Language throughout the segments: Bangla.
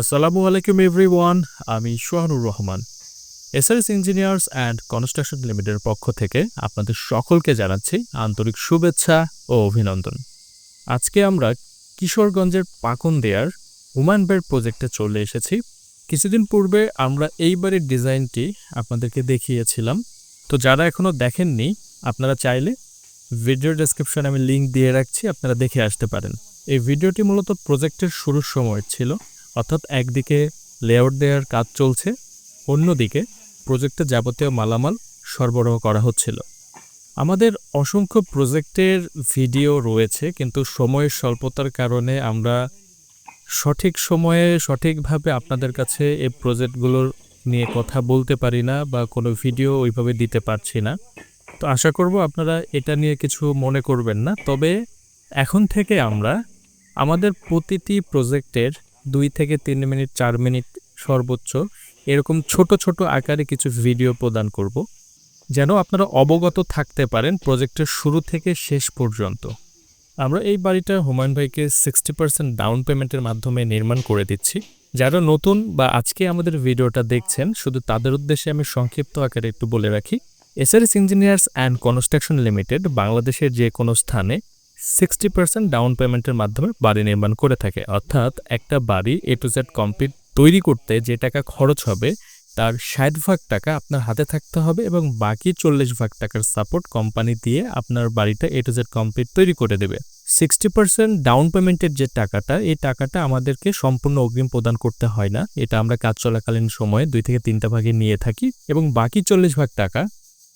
আসসালামু আলাইকুম এভরিওয়ান, আমি Sohanur Rahman. SRS engineers and construction লিমিটেডের পক্ষ থেকে আপনাদের সকলকে জানাচ্ছি আন্তরিক শুভেচ্ছা ও অভিনন্দন। আজকে আমরা কিশোরগঞ্জের পাকন দেয়ার হুমান বেড প্রজেক্টে চলে এসেছি। কিছুদিন পূর্বে আমরা এই বাড়ির ডিজাইনটি আপনাদেরকে দেখিয়েছিলাম। তো যারা এখনও দেখেননি, আপনারা চাইলে ভিডিও ডেসক্রিপশনে আমি লিঙ্ক দিয়ে রাখছি, আপনারা দেখে আসতে পারেন। এই ভিডিওটি মূলত প্রজেক্টের শুরুর সময় ছিল। অর্থাৎ একদিকে লেআউট দেওয়ার কাজ চলছে, অন্যদিকে প্রজেক্টে যাবতীয় মালামাল সরবরাহ করা হচ্ছিল। আমাদের অসংখ্য প্রজেক্টের ভিডিও রয়েছে, কিন্তু সময়ের স্বল্পতার কারণে আমরা সঠিক সময়ে সঠিকভাবে আপনাদের কাছে এই প্রজেক্টগুলোর নিয়ে কথা বলতে পারি না বা কোনো ভিডিও ওইভাবে দিতে পারছি না। তো আশা করব আপনারা এটা নিয়ে কিছু মনে করবেন না, তবে এখন থেকে আমরা আমাদের প্রতিটি প্রজেক্টের দুই থেকে তিন মিনিট, চার মিনিট সর্বোচ্চ এরকম ছোট ছোট আকারে কিছু ভিডিও প্রদান করব, যেন আপনারা অবগত থাকতে পারেন প্রজেক্টের শুরু থেকে শেষ পর্যন্ত। আমরা এই বাড়িটা হুমায়ুন ভাইকে সিক্সটি পার্সেন্ট ডাউন পেমেন্টের মাধ্যমে নির্মাণ করে দিচ্ছি। যারা নতুন বা আজকে আমাদের ভিডিওটা দেখছেন, শুধু তাদের উদ্দেশ্যে আমি সংক্ষিপ্ত আকারে একটু বলে রাখি। SRS engineers and construction limited বাংলাদেশের যে কোনো স্থানে সিক্সটি পার্সেন্ট ডাউন পেমেন্টের মাধ্যমে বাড়ি নির্মাণ করে থাকে। অর্থাৎ একটা বাড়ি এ টু জেড কমপ্লিট তৈরি করতে যে টাকা খরচ হবে, তার ষাট ভাগ টাকা আপনার হাতে থাকতে হবে এবং বাকি চল্লিশ ভাগ টাকার সাপোর্ট কোম্পানি দিয়ে আপনার বাড়িটা এ টু জেড কমপ্লিট তৈরি করে দেবে। সিক্সটি পার্সেন্ট ডাউন পেমেন্টের যে টাকাটা, এই টাকাটা আমাদেরকে সম্পূর্ণ অগ্রিম প্রদান করতে হয় না। এটা আমরা কাজ চলাকালীন সময়ে দুই থেকে তিনটা ভাগে নিয়ে থাকি এবং বাকি চল্লিশ ভাগ টাকা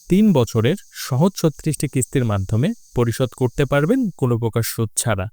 তিন বছরের সহজ ছত্রিশটি কিস্তির মাধ্যমে পরিশোধ করতে পারবেন কোনো প্রকার সুদ ছাড়া।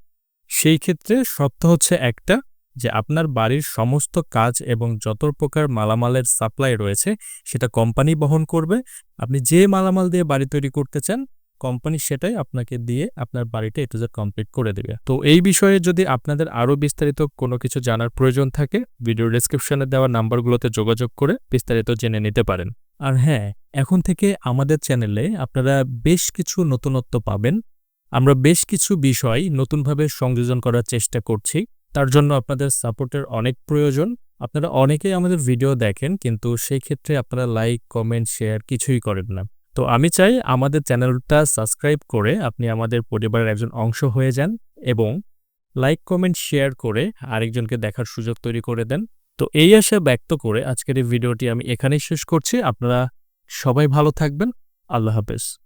সেই ক্ষেত্রে শর্ত হচ্ছে একটা, যে আপনার বাড়ির সমস্ত কাজ এবং যত প্রকার মালামালের সাপ্লাই রয়েছে, সেটা কোম্পানি বহন করবে। আপনি যে মালামাল দিয়ে বাড়ি তৈরি করতে চান কোম্পানি সেটাই আপনাকে দিয়ে আপনার বাড়িটা এটু জেড কমপ্লিট করে দেবে। তো এই বিষয়ে যদি আপনাদের আরও বিস্তারিত কোনো কিছু জানার প্রয়োজন থাকে, ভিডিও ডেসক্রিপশনে দেওয়া নাম্বারগুলোতে যোগাযোগ করে বিস্তারিত জেনে নিতে পারেন। আর হ্যাঁ এখন থেকে আমাদের চ্যানেলে আপনারা বেশ কিছু নতুনত্ব পাবেন। আমরা বেশ কিছু বিষয় নতুনভাবে সংযোজন করার চেষ্টা করছি। তার জন্য আপনাদের সাপোর্টের অনেক প্রয়োজন। আপনারা অনেকেই আমাদের ভিডিও দেখেন, কিন্তু সেই ক্ষেত্রে আপনারা লাইক কমেন্ট শেয়ার কিছুই করেন না। তো আমি চাই আমাদের চ্যানেলটা সাবস্ক্রাইব করে আপনি আমাদের পরিবারের একজন অংশ হয়ে যান এবং লাইক, কমেন্ট, শেয়ার করে আরেকজনকে দেখার সুযোগ তৈরি করে দেন। তো এই আশা ব্যক্ত করে আজকের এই ভিডিওটি আমি এখানেই শেষ করছি। আপনারা সবাই ভালো থাকবেন। আল্লাহ হাফেজ।